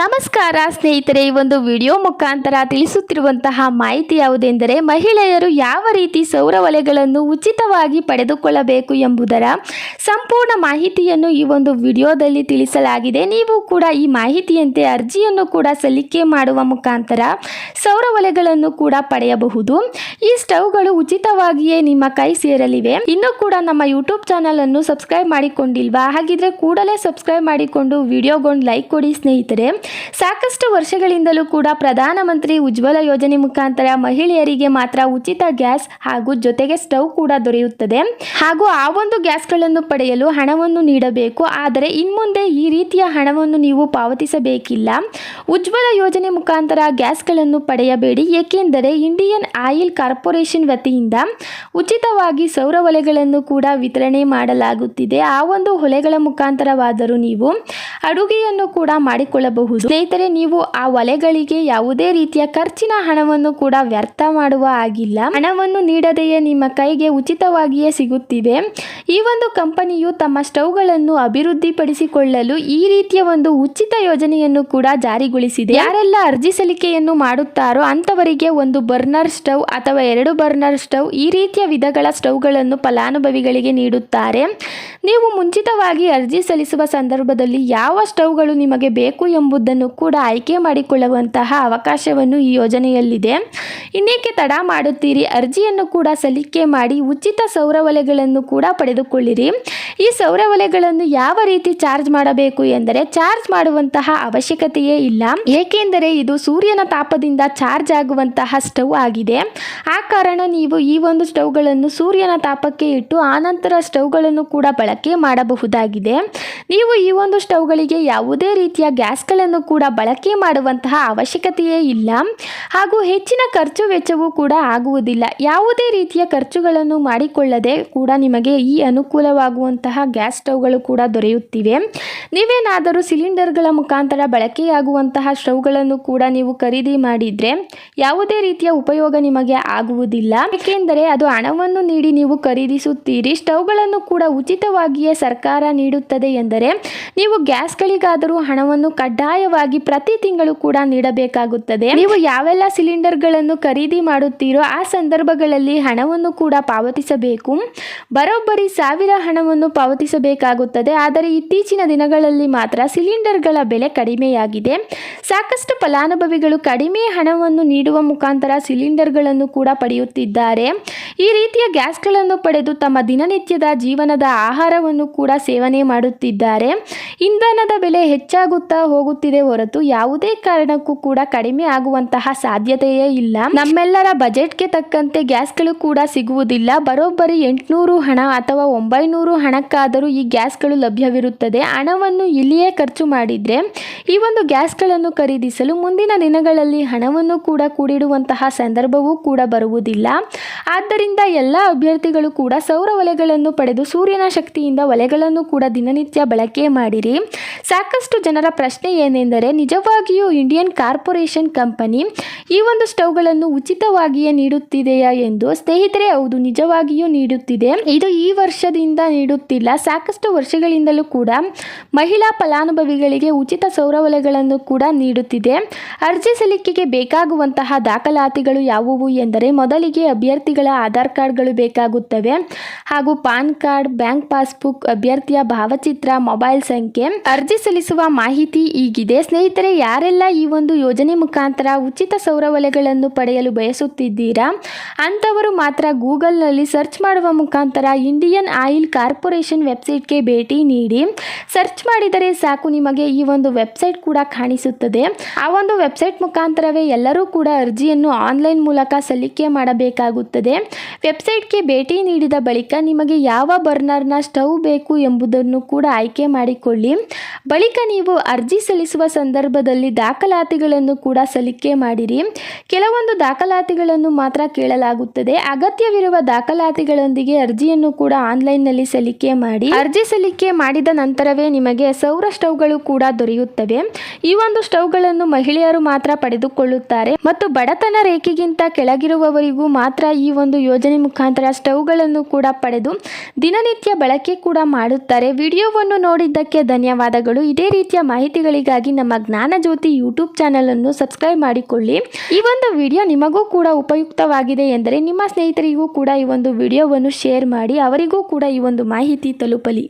ನಮಸ್ಕಾರ ಸ್ನೇಹಿತರೆ, ಈ ಒಂದು ವಿಡಿಯೋ ಮುಖಾಂತರ ತಿಳಿಸುತ್ತಿರುವಂತಹ ಮಾಹಿತಿ ಯಾವುದೆಂದರೆ ಮಹಿಳೆಯರು ಯಾವ ರೀತಿ ಸೌರ ವಲಯಗಳನ್ನು ಉಚಿತವಾಗಿ ಪಡೆದುಕೊಳ್ಳಬೇಕು ಎಂಬುದರ ಸಂಪೂರ್ಣ ಮಾಹಿತಿಯನ್ನು ಈ ಒಂದು ವಿಡಿಯೋದಲ್ಲಿ ತಿಳಿಸಲಾಗಿದೆ. ನೀವು ಕೂಡ ಈ ಮಾಹಿತಿಯಂತೆ ಅರ್ಜಿಯನ್ನು ಕೂಡ ಸಲ್ಲಿಕೆ ಮಾಡುವ ಮುಖಾಂತರ ಸೌರ ಒಲೆಗಳನ್ನು ಕೂಡ ಪಡೆಯಬಹುದು. ಈ ಸ್ಟವ್ಗಳು ಉಚಿತವಾಗಿಯೇ ನಿಮ್ಮ ಕೈ ಸೇರಲಿವೆ. ಇನ್ನೂ ಕೂಡ ನಮ್ಮ ಯೂಟ್ಯೂಬ್ ಚಾನಲ್ ಅನ್ನು ಸಬ್ಸ್ಕ್ರೈಬ್ ಮಾಡಿಕೊಂಡಿಲ್ವಾ? ಹಾಗಿದ್ರೆ ಕೂಡಲೇ ಸಬ್ಸ್ಕ್ರೈಬ್ ಮಾಡಿಕೊಂಡು ವಿಡಿಯೋಗೊಂಡು ಲೈಕ್ ಕೊಡಿ ಸ್ನೇಹಿತರೆ. ಸಾಕಷ್ಟು ವರ್ಷಗಳಿಂದಲೂ ಕೂಡ ಪ್ರಧಾನಮಂತ್ರಿ ಉಜ್ವಲ ಯೋಜನೆ ಮುಖಾಂತರ ಮಹಿಳೆಯರಿಗೆ ಮಾತ್ರ ಉಚಿತ ಗ್ಯಾಸ್ ಹಾಗೂ ಜೊತೆಗೆ ಸ್ಟವ್ ಕೂಡ ದೊರೆಯುತ್ತದೆ. ಹಾಗೂ ಆ ಒಂದು ಗ್ಯಾಸ್ಗಳನ್ನು ಪಡೆಯಲು ಹಣವನ್ನು ನೀಡಬೇಕು. ಆದರೆ ಇನ್ಮುಂದೆ ಈ ರೀತಿಯ ಹಣವನ್ನು ನೀವು ಪಾವತಿಸಬೇಕಿಲ್ಲ. ಉಜ್ವಲ ಯೋಜನೆ ಮುಖಾಂತರ ಗ್ಯಾಸ್ಗಳನ್ನು ಪಡೆಯಬೇಡಿ. ಏಕೆಂದರೆ ಇಂಡಿಯನ್ ಆಯಿಲ್ ಕಾರ್ಪೊರೇಷನ್ ವತಿಯಿಂದ ಉಚಿತವಾಗಿ ಸೌರ ಒಲೆಗಳನ್ನು ಕೂಡ ವಿತರಣೆ ಮಾಡಲಾಗುತ್ತಿದೆ. ಆ ಒಂದು ಹೊಲೆಗಳ ಮುಖಾಂತರವಾದರೂ ನೀವು ಅಡುಗೆಯನ್ನು ಕೂಡ ಮಾಡಿಕೊಳ್ಳಬಹುದು. ಸ್ನೇಹಿತರೆ, ನೀವು ಆ ಒಲೆಗಳಿಗೆ ಯಾವುದೇ ರೀತಿಯ ಖರ್ಚಿನ ಹಣವನ್ನು ಕೂಡ ವ್ಯರ್ಥ ಮಾಡುವ ಆಗಿಲ್ಲ ಹಣವನ್ನು ನೀಡದೆಯೇ ನಿಮ್ಮ ಕೈಗೆ ಉಚಿತವಾಗಿಯೇ ಸಿಗುತ್ತಿವೆ ಈ ಒಂದು ಕಂಪನಿಯು ತಮ್ಮ ಸ್ಟವ್ಗಳನ್ನು ಅಭಿವೃದ್ಧಿಪಡಿಸಿಕೊಳ್ಳಲು ಈ ರೀತಿಯ ಒಂದು ಉಚಿತ ಯೋಜನೆಯನ್ನು ಕೂಡ ಜಾರಿಗೊಳಿಸಿದೆ. ಯಾರೆಲ್ಲ ಅರ್ಜಿ ಸಲ್ಲಿಕೆಯನ್ನು ಮಾಡುತ್ತಾರೋ ಅಂತವರಿಗೆ ಒಂದು ಬರ್ನರ್ ಸ್ಟವ್ ಅಥವಾ ಎರಡು ಬರ್ನರ್ ಸ್ಟವ್ ಈ ರೀತಿಯ ವಿಧಗಳ ಸ್ಟವ್ಗಳನ್ನು ಫಲಾನುಭವಿಗಳಿಗೆ ನೀಡುತ್ತಾರೆ. ನೀವು ಮುಂಚಿತವಾಗಿ ಅರ್ಜಿ ಸಲ್ಲಿಸುವ ಸಂದರ್ಭದಲ್ಲಿ ಯಾವ ಸ್ಟವ್ಗಳು ನಿಮಗೆ ಬೇಕು ಎಂಬುದನ್ನು ಕೂಡ ಆಯ್ಕೆ ಮಾಡಿಕೊಳ್ಳುವಂತಹ ಅವಕಾಶವನ್ನು ಈ ಯೋಜನೆಯಲ್ಲಿದೆ. ಇನ್ನೇಕೆ ತಡ ಮಾಡುತ್ತೀರಿ? ಅರ್ಜಿಯನ್ನು ಕೂಡ ಸಲ್ಲಿಕೆ ಮಾಡಿ ಉಚಿತ ಸೌರ ಕೂಡ ಪಡೆದುಕೊಳ್ಳಿರಿ. ಈ ಸೌರ ಯಾವ ರೀತಿ ಚಾರ್ಜ್ ಮಾಡಬೇಕು ಎಂದರೆ ಚಾರ್ಜ್ ಮಾಡುವಂತಹ ಅವಶ್ಯಕತೆಯೇ ಇಲ್ಲ. ಏಕೆಂದರೆ ಇದು ಸೂರ್ಯನ ತಾಪದಿಂದ ಚಾರ್ಜ್ ಆಗುವಂತಹ ಸ್ಟವ್ ಆಗಿದೆ. ಆ ಕಾರಣ ನೀವು ಈ ಒಂದು ಸ್ಟವ್ಗಳನ್ನು ಸೂರ್ಯನ ತಾಪಕ್ಕೆ ಇಟ್ಟು ಆನಂತರ ಸ್ಟವ್ಗಳನ್ನು ಕೂಡ ಬಳಕೆ ಮಾಡಬಹುದಾಗಿದೆ. ನೀವು ಈ ಒಂದು ಸ್ಟವ್ಗಳಿಗೆ ಯಾವುದೇ ರೀತಿಯ ಗ್ಯಾಸ್ಗಳನ್ನು ಕೂಡ ಬಳಕೆ ಮಾಡುವಂತಹ ಅವಶ್ಯಕತೆಯೇ ಇಲ್ಲ. ಹಾಗೂ ಹೆಚ್ಚಿನ ಖರ್ಚು ವೆಚ್ಚವೂ ಕೂಡ ಆಗುವುದಿಲ್ಲ. ಯಾವುದೇ ರೀತಿಯ ಖರ್ಚುಗಳನ್ನು ಮಾಡಿಕೊಳ್ಳದೆ ಕೂಡ ನಿಮಗೆ ಈ ಅನುಕೂಲವಾಗುವಂತಹ ಗ್ಯಾಸ್ ಸ್ಟವ್ಗಳು ಕೂಡ ದೊರೆಯುತ್ತಿವೆ. ನೀವೇನಾದರೂ ಸಿಲಿಂಡರ್ಗಳ ಮುಖಾಂತರ ಬಳಕೆಯಾಗುವಂತಹ ಸ್ಟವ್ಗಳನ್ನು ಕೂಡ ನೀವು ಖರೀದಿ ಮಾಡಿದರೆ ಯಾವುದೇ ರೀತಿಯ ಉಪಯೋಗ ನಿಮಗೆ ಆಗುವುದಿಲ್ಲ. ಏಕೆಂದರೆ ಅದು ಹಣವನ್ನು ನೀಡಿ ನೀವು ಖರೀದಿಸುತ್ತೀರಿ. ಸ್ಟವ್ಗಳನ್ನು ಕೂಡ ಉಚಿತವಾಗಿಯೇ ಸರ್ಕಾರ ನೀಡುತ್ತದೆ ಎಂದರೆ ನೀವು ಗ್ಯಾಸ್ಗಳಿಗಾದರೂ ಹಣವನ್ನು ಕಡ್ಡಾಯವಾಗಿ ಪ್ರತಿ ತಿಂಗಳು ಕೂಡ ನೀಡಬೇಕಾಗುತ್ತದೆ. ನೀವು ಯಾವೆಲ್ಲ ಸಿಲಿಂಡರ್ಗಳನ್ನು ಖರೀದಿ ಮಾಡುತ್ತೀರೋ ಆ ಸಂದರ್ಭಗಳಲ್ಲಿ ಹಣವನ್ನು ಕೂಡ ಪಾವತಿಸಬೇಕು. ಬರೋಬ್ಬರಿ ಸಾವಿರ ಹಣವನ್ನು ಪಾವತಿಸಬೇಕಾಗುತ್ತದೆ. ಆದರೆ ಇತ್ತೀಚಿನ ದಿನಗಳಲ್ಲಿ ಮಾತ್ರ ಸಿಲಿಂಡರ್ಗಳ ಬೆಲೆ ಕಡಿಮೆಯಾಗಿದೆ. ಸಾಕಷ್ಟು ಫಲಾನುಭವಿಗಳು ಕಡಿಮೆ ಹಣವನ್ನು ನೀಡುವ ಮುಖಾಂತರ ಸಿಲಿಂಡರ್ಗಳನ್ನು ಕೂಡ ಪಡೆಯುತ್ತಿದ್ದಾರೆ. ಈ ರೀತಿಯ ಗ್ಯಾಸ್ಗಳನ್ನು ಪಡೆದು ತಮ್ಮ ದಿನನಿತ್ಯದ ಜೀವನದ ಆಹಾರವನ್ನು ಕೂಡ ಸೇವನೆ ಮಾಡುತ್ತಿದ್ದಾರೆ. ಇಂಧನದ ಬೆಲೆ ಹೆಚ್ಚಾಗುತ್ತಾ ಹೋಗುತ್ತಿದೆ ಹೊರತು ಯಾವುದೇ ಕಾರಣಕ್ಕೂ ಕೂಡ ಕಡಿಮೆ ಆಗುವಂತಹ ಸಾಧ್ಯತೆಯೇ ಇಲ್ಲ. ನಮ್ಮೆಲ್ಲರ ಬಜೆಟ್ಗೆ ತಕ್ಕಂತೆ ಗ್ಯಾಸ್ಗಳು ಕೂಡ ಸಿಗುವುದಿಲ್ಲ. ಬರೋಬ್ಬರಿ ಎಂಟುನೂರು ಹಣ ಅಥವಾ ಒಂಬೈನೂರು ಹಣಕ್ಕಾದರೂ ಈ ಗ್ಯಾಸ್ಗಳು ಲಭ್ಯವಿರುತ್ತದೆ. ಹಣವನ್ನು ಇಲ್ಲಿಯೇ ಖರ್ಚು ಮಾಡಿದರೆ ಈ ಒಂದು ಗ್ಯಾಸ್ಗಳನ್ನು ಖರೀದಿಸಲು ಮುಂದಿನ ದಿನಗಳಲ್ಲಿ ಹಣವನ್ನು ಕೂಡ ಕೂಡಿಡುವಂತಹ ಸಂದರ್ಭವೂ ಕೂಡ ಬರುವುದಿಲ್ಲ. ಆದ್ದರಿಂದ ಎಲ್ಲ ಅಭ್ಯರ್ಥಿಗಳು ಕೂಡ ಸೌರ ಒಲೆಗಳನ್ನು ಪಡೆದು ಸೂರ್ಯನ ಶಕ್ತಿಯಿಂದ ಒಲೆಗಳನ್ನು ಕೂಡ ದಿನನಿತ್ಯ ಬಳಕೆ ಮಾಡಿರಿ. ಸಾಕಷ್ಟು ಜನರ ಪ್ರಶ್ನೆ ಏನೆಂದರೆ, ನಿಜವಾಗಿಯೂ ಇಂಡಿಯನ್ ಕಾರ್ಪೊರೇಷನ್ ಕಂಪನಿ ಈ ಒಂದು ಸ್ಟವ್ಗಳನ್ನು ಉಚಿತವಾಗಿಯೇ ನೀಡುತ್ತಿದೆಯಾ ಎಂದು? ಸ್ನೇಹಿತರೆ, ಹೌದು, ನಿಜವಾಗಿಯೂ ನೀಡುತ್ತಿದೆ. ಇದು ಈ ವರ್ಷದಿಂದ ನೀಡುತ್ತಿಲ್ಲ. ಸಾಕಷ್ಟು ವರ್ಷಗಳಿಂದಲೂ ಕೂಡ ಮಹಿಳಾ ಫಲಾನುಭವಿಗಳಿಗೆ ಉಚಿತ ಸೌರವಲಯಗಳನ್ನು ಕೂಡ ನೀಡುತ್ತಿದೆ. ಅರ್ಜಿ ಸಲ್ಲಿಕೆಗೆ ಬೇಕಾಗುವಂತಹ ದಾಖಲಾತಿಗಳು ಯಾವುವು ಎಂದರೆ, ಮೊದಲಿಗೆ ಅಭ್ಯರ್ಥಿಗಳ ಆಧಾರ್ ಕಾರ್ಡ್ಗಳು ಬೇಕಾಗುತ್ತವೆ ಹಾಗೂ ಪಾನ್ ಕಾರ್ಡ್, ಬ್ಯಾಂಕ್ ಪಾಸ್ಬುಕ್, ಅಭ್ಯರ್ಥಿಯ ಭಾವಚಿತ್ರ, ಮೊಬೈಲ್ ಸಂಖ್ಯೆ, ಅರ್ಜಿ ಸಲ್ಲಿಸುವ ಮಾಹಿತಿ ಈಗಿದೆ. ಸ್ನೇಹಿತರೆ, ಯಾರೆಲ್ಲ ಈ ಒಂದು ಯೋಜನೆ ಮುಖಾಂತರ ಉಚಿತ ಸೌರ ವಲಯಗಳನ್ನು ಪಡೆಯಲು ಬಯಸುತ್ತಿದ್ದೀರಾ? ಅಂಥವರು ಮಾತ್ರ ಗೂಗಲ್ನಲ್ಲಿ ಸರ್ಚ್ ಮಾಡುವ ಮುಖಾಂತರ ಇಂಡಿಯನ್ ಆಯಿಲ್ ಕಾರ್ಪೊರೇಷನ್ ವೆಬ್ಸೈಟ್ಗೆ ಭೇಟಿ ನೀಡಿ, ಸರ್ಚ್ ಮಾಡಿದರೆ ಸಾಕು ನಿಮಗೆ ಈ ಒಂದು ವೆಬ್ಸೈಟ್ ಕೂಡ ಕಾಣಿಸುತ್ತದೆ. ಆ ಒಂದು ವೆಬ್ಸೈಟ್ ಮುಖಾಂತರವೇ ಎಲ್ಲರೂ ಕೂಡ ಅರ್ಜಿಯನ್ನು ಆನ್ಲೈನ್ ಮೂಲಕ ಸಲ್ಲಿಕೆ ಮಾಡಬೇಕಾಗುತ್ತದೆ. ವೆಬ್ಸೈಟ್ಗೆ ಭೇಟಿ ನೀಡಿದ ಬಳಿಕ ನಿಮಗೆ ಯಾವ ಬರ್ನರ್ನ ಸ್ಟವ್ ಬೇಕು ಎಂಬುದನ್ನು ಕೂಡ ಆಯ್ಕೆ ಮಾಡಿಕೊಳ್ಳಿ. ಬಳಿಕ ನೀವು ಅರ್ಜಿ ಸಲ್ಲಿಸುವ ಸಂದರ್ಭದಲ್ಲಿ ದಾಖಲಾತಿಗಳನ್ನು ಕೂಡ ಸಲ್ಲಿಕೆ ಮಾಡಿರಿ. ಕೆಲವೊಂದು ದಾಖಲಾತಿಗಳನ್ನು ಮಾತ್ರ ಕೇಳಲಾಗುತ್ತದೆ. ಅಗತ್ಯವಿರುವ ದಾಖಲಾತಿಗಳೊಂದಿಗೆ ಅರ್ಜಿಯನ್ನು ಕೂಡ ಆನ್ಲೈನ್ನಲ್ಲಿ ಸಲ್ಲಿಕೆ ಮಾಡಿ. ಅರ್ಜಿ ಸಲ್ಲಿಕೆ ಮಾಡಿದ ನಂತರವೇ ನಿಮಗೆ ಸೌರ ಸ್ಟೌವ್ಗಳು ಕೂಡ ದೊರೆಯುತ್ತವೆ. ಈ ಒಂದು ಸ್ಟವ್ಗಳನ್ನು ಮಹಿಳೆಯರು ಮಾತ್ರ ಪಡೆದುಕೊಳ್ಳುತ್ತಾರೆ. ಮತ್ತು ಬಡತನ ರೇಖೆಗಿಂತ ಕೆಳಗಿರುವವರಿಗೂ ಮಾತ್ರ ಈ ಒಂದು ಯೋಜನೆ ಮುಖಾಂತರ ಸ್ಟವ್ಗಳನ್ನು ಕೂಡ ಪಡೆದು ದಿನನಿತ್ಯ ಬಳಕೆ ಕೂಡ ಮಾಡುತ್ತಾರೆ. ವಿಡಿಯೋವನ್ನು ನೋಡಿದ್ದಕ್ಕೆ ಧನ್ಯವಾದಗಳು. ಇದೇ ರೀತಿಯ ಮಾಹಿತಿಗಳಿಗಾಗಿ ನಮ್ಮ ನಮ್ಮ ಜ್ಞಾನಜ್ಯೋತಿ ಯೂಟ್ಯೂಬ್ ಚಾನಲನ್ನು ಸಬ್ಸ್ಕ್ರೈಬ್ ಮಾಡಿಕೊಳ್ಳಿ. ಈ ಒಂದು ವಿಡಿಯೋ ನಿಮಗೂ ಕೂಡ ಉಪಯುಕ್ತವಾಗಿದೆ ಎಂದರೆ ನಿಮ್ಮ ಸ್ನೇಹಿತರಿಗೂ ಕೂಡ ಈ ಒಂದು ವಿಡಿಯೋವನ್ನು ಶೇರ್ ಮಾಡಿ ಅವರಿಗೂ ಕೂಡ ಈ ಒಂದು ಮಾಹಿತಿ ತಲುಪಲಿ.